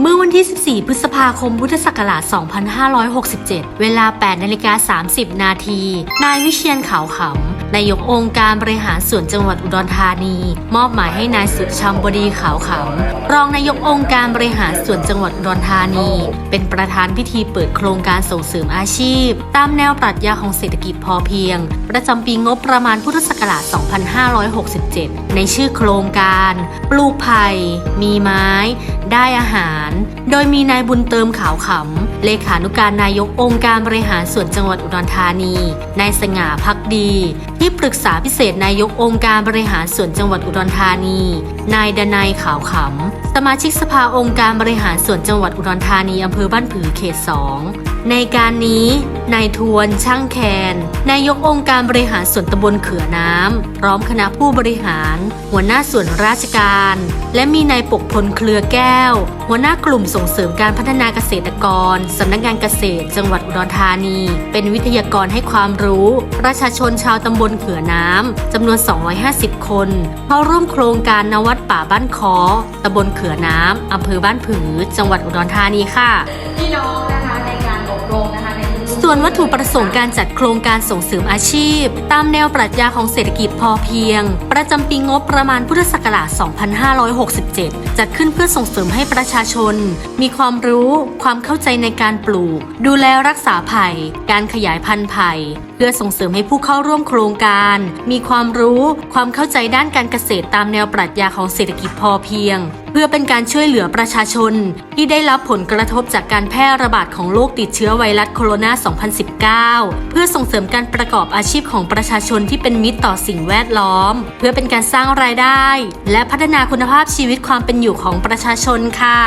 เมื่อวันที่ 14 พฤษภาคม พุทธศักราช 2567 เวลา 8 นาฬิกา 30 นาที นายวิเชียนขาวขำ นายกองค์การบริหารส่วนจังหวัดอุดรธานี มอบหมายให้นายสุชมบดีขาวขำรองนายกองค์การบริหารส่วนจังหวัดอุดรธานี เป็นประธานพิธีเปิดโครงการส่งเสริมอาชีพ ตามแนวปรัชญาของเศรษฐกิจพอเพียง ประจำปีงบประมาณพุทธศักราช 2567 ในชื่อโครงการ ปลูกไผ่มีไม้ ได้อาหาร โดยมีนายบุญเติมขาวขำเลขานุการนายกองค์การบริหารส่วนจังหวัดอุดรธานี นายสง่าพักดีที่ปรึกษาพิเศษนายกองค์การบริหารส่วนจังหวัดอุดรธานี นายดนัยขาวขำ สมาชิกสภาองค์การบริหารส่วนจังหวัดอุดรธานีอำเภอบ้านผือเขต2ในการนี้นายทวนช่างแคน นายกองค์การบริหารส่วนตำบลเขือน้ำพร้อมคณะผู้บริหาร หัวหน้าส่วนราชการ และมีนายปกพลเครือแก้ว หัวหน้ากลุ่มส่งเสริมการพัฒนาเกษตรกรสำนักงานเกษตร จังหวัดอุดรธานี เป็นวิทยากรให้ความรู้ ประชาชนชาวตำบลเขือน้ำจำนวน 250 คนเข้าร่วมโครงการนวัดป่าบ้านคอตำบลเขือน้ำอำเภอบ้านผือ จังหวัดอุดรธานีค่ะพี่น้องนะคะในการอบรมนะคะในทุกๆส่วนวัตถุประสงค์การจัดโครงการส่งเสริมอาชีพ ตามแนวปรัชญาของเศรษฐกิจพอเพียง ประจำปีงบประมาณพุทธศักราช 2567 จัดขึ้นเพื่อส่งเสริมให้ประชาชน มีความรู้ ความเข้าใจในการปลูก ดูแลรักษาไผ่ การขยายพันธุ์ไผ่ เพื่อส่งเสริมให้ผู้เข้าร่วมโครงการ มีความรู้ความเข้าใจด้านการเกษตรตามแนวปรัชญาของเศรษฐกิจพอเพียง เพื่อเป็นการช่วยเหลือประชาชน ที่ได้รับผลกระทบจากการแพร่ระบาดของโรคติดเชื้อไวรัสโคโรนา 2019 เพื่อส่งเสริมการประกอบอาชีพของประชาชนที่เป็นมิตรต่อสิ่งแวดล้อม เพื่อเป็นการสร้างรายได้ และพัฒนาคุณภาพชีวิตความเป็นอยู่ของประชาชนค่ะ